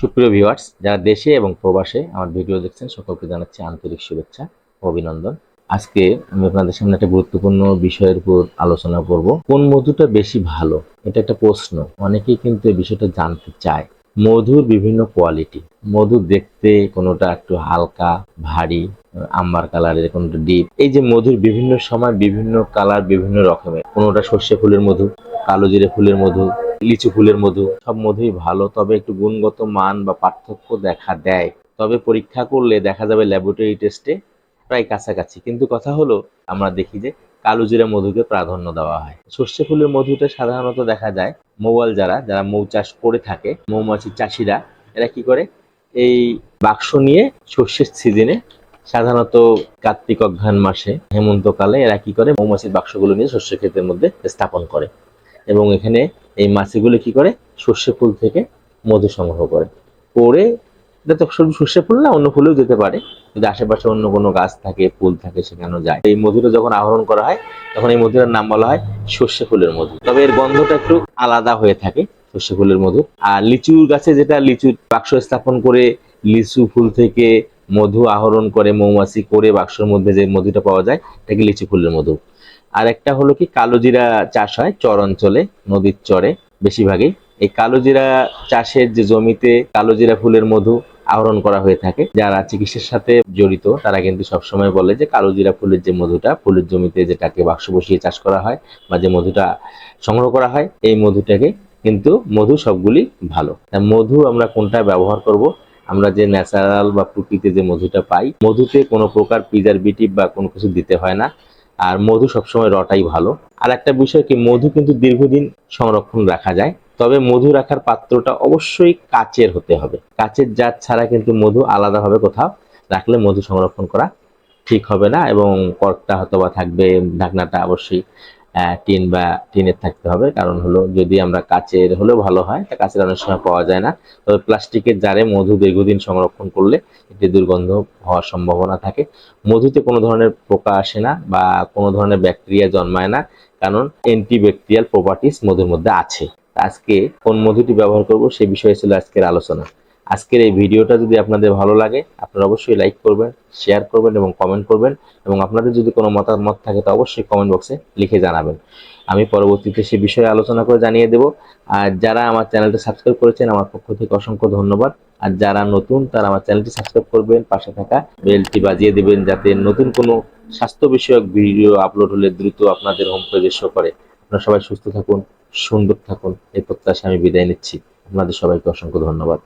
সুপ্রিয় ভিউয়ার্স যারা দেশে এবং প্রবাসে আমার ভিডিও দেখছেন, সকলকে জানাচ্ছি আন্তরিক শুভেচ্ছা অভিনন্দন। আজকে আমি আপনাদের সামনে একটা গুরুত্বপূর্ণ বিষয়ের উপর আলোচনা করব। কোন মধুটা বেশি ভালো? এটা একটা প্রশ্ন। অনেকেই কিন্তু এই বিষয়টা জানতে চায়। মধুর বিভিন্ন কোয়ালিটি মধু দেখতে কোনোটা একটু হালকা, ভারী আম্বার কালারের কোনোটা ডিপ এই যে মধুর বিভিন্ন সময় বিভিন্ন কালার বিভিন্ন রকমের। কোনোটা সর্ষে ফুলের মধু, কালো জিরে ফুলের মধু লিচু ফুলের মধু, সব মধুই ভালো, তবে একটু গুণগত মান বা পার্থক্য দেখা দেয়। তবে পরীক্ষা করলে দেখা যাবে ল্যাবরেটরি টেস্টে প্রায় কাছাকাছি। কিন্তু কথা হলো, আমরা দেখি যে কালো জিরা মধুকে প্রাধান্য দেওয়া হয়। সর্ষে ফুলের মধুটা সাধারণত দেখা যায় মোবাইল যারা যারা মৌ চাষ করে থাকে, মৌমাছি চাষিরা, এরা কি করে? এই বাক্স নিয়ে সর্ষের সিজনে সাধারণত কার্তিক অঘ্রাণ মাসে, হেমন্তকালে এরা কি করে? মৌমাছির বাক্সগুলো নিয়ে শস্য ক্ষেতের মধ্যে স্থাপন করে। এবং এখানে এই মাছিগুলো কি করে? সর্ষে ফুল থেকে মধু সংগ্রহ করে। করে এটা তো শুধু সর্ষে ফুল না, অন্য ফুলেও যেতে পারে। যদি আশেপাশে অন্য কোনো গাছ থাকে, ফুল থাকে, সেখানেও যায়। এই মধুটা যখন আহরণ করা হয়, তখন এই মধুটার নাম বলা হয় সর্ষে ফুলের মধু। তবে এর গন্ধটা একটু আলাদা হয়ে থাকে সর্ষে ফুলের মধু। আর লিচুর গাছে যেটা লিচুর বাক্স স্থাপন করে লিচু ফুল থেকে মধু আহরণ করে মৌমাছি করে বাক্সর মধ্যে যে মধুটা পাওয়া যায়, এটাকে লিচু ফুলের মধু। আর একটা হলো কি কালোজিরা চাষ হয় চর অঞ্চলে, নদীর চরে বেশিরভাগই। এই কালোজিরা চাষের যে জমিতে কালোজিরা ফুলের মধু আহরণ করা হয়ে থাকে, যারা চিকিৎসার সাথে জড়িত, তারা কিন্তু সবসময় বলে যে কালোজিরা ফুলের যে মধুটা, ফুলের জমিতে যেটাকে বাক্স বসিয়ে চাষ করা হয় বা যে মধুটা সংগ্রহ করা হয়, এই মধুটাকে কিন্তু মধু সবগুলি ভালো। মধু আমরা কোনটা ব্যবহার করব আমরা যে ন্যাচারাল বা প্রকৃতিতে যে মধুটা পাই, মধুতে কোনো প্রকার প্রিজারভেটিভ বা কোনো কিছু দিতে হয় না। আর মধু সবসময় রটাই ভালো। আর একটা বিষয় কি, মধু কিন্তু দীর্ঘদিন সংরক্ষণ রাখা যায়। তবে মধু রাখার পাত্রটা অবশ্যই কাচের হতে হবে। কাচের জাত ছাড়া কিন্তু মধু আলাদাভাবে কোথাও রাখলে মধু সংরক্ষণ করা ঠিক হবে না এবং কর্কটা হয়তো বা থাকবে, ঢাকনাটা অবশ্যই টিন বা টিনের থাকতে হবে। কারণ হলো যদি আমরা কাচের হলেও ভালো হয়, তা কাচের অনেক সময় পাওয়া যায় না। তবে প্লাস্টিকের জারে মধু দীর্ঘদিন সংরক্ষণ করলে এটি দুর্গন্ধ হওয়ার সম্ভাবনা থাকে। মধুতে কোনো ধরনের পোকা আসে না বা কোনো ধরনের ব্যাকটেরিয়া জন্মায় না, কারণ অ্যান্টিব্যাকটেরিয়াল প্রপার্টিস মধুর মধ্যে আছে। আজকে কোন মধুটি ব্যবহার করব সে বিষয়ে ছিল আজকের আলোচনা। আজকের এই ভিডিওটা যদি আপনাদের ভালো লাগে, আপনারা অবশ্যই লাইক করবেন শেয়ার করবেন এবং কমেন্ট করবেন এবং আপনাদের যদি কোনো মতামত থাকে তো অবশ্যই কমেন্ট বক্সে লিখে জানাবেন। আমি পরবর্তীতে সে বিষয়ে আলোচনা করে জানিয়ে দেব। আর যারা আমার চ্যানেলটা সাবস্ক্রাইব করেছেন, আমার পক্ষ থেকে অসংখ্য ধন্যবাদ। আর যারা নতুন, তারা আমার চ্যানেলটি সাবস্ক্রাইব করবেন, পাশে থাকা বেলটি বাজিয়ে দেবেন যাতে নতুন কোনো স্বাস্থ্য বিষয়ক ভিডিও আপলোড হলে দ্রুত আপনাদের হোম পেজে শো করে। আপনারা সবাই সুস্থ থাকুন, সুন্দর থাকুন, এই প্রত্যাশা আমি বিদায় নিচ্ছি। আপনাদের সবাইকে অসংখ্য ধন্যবাদ।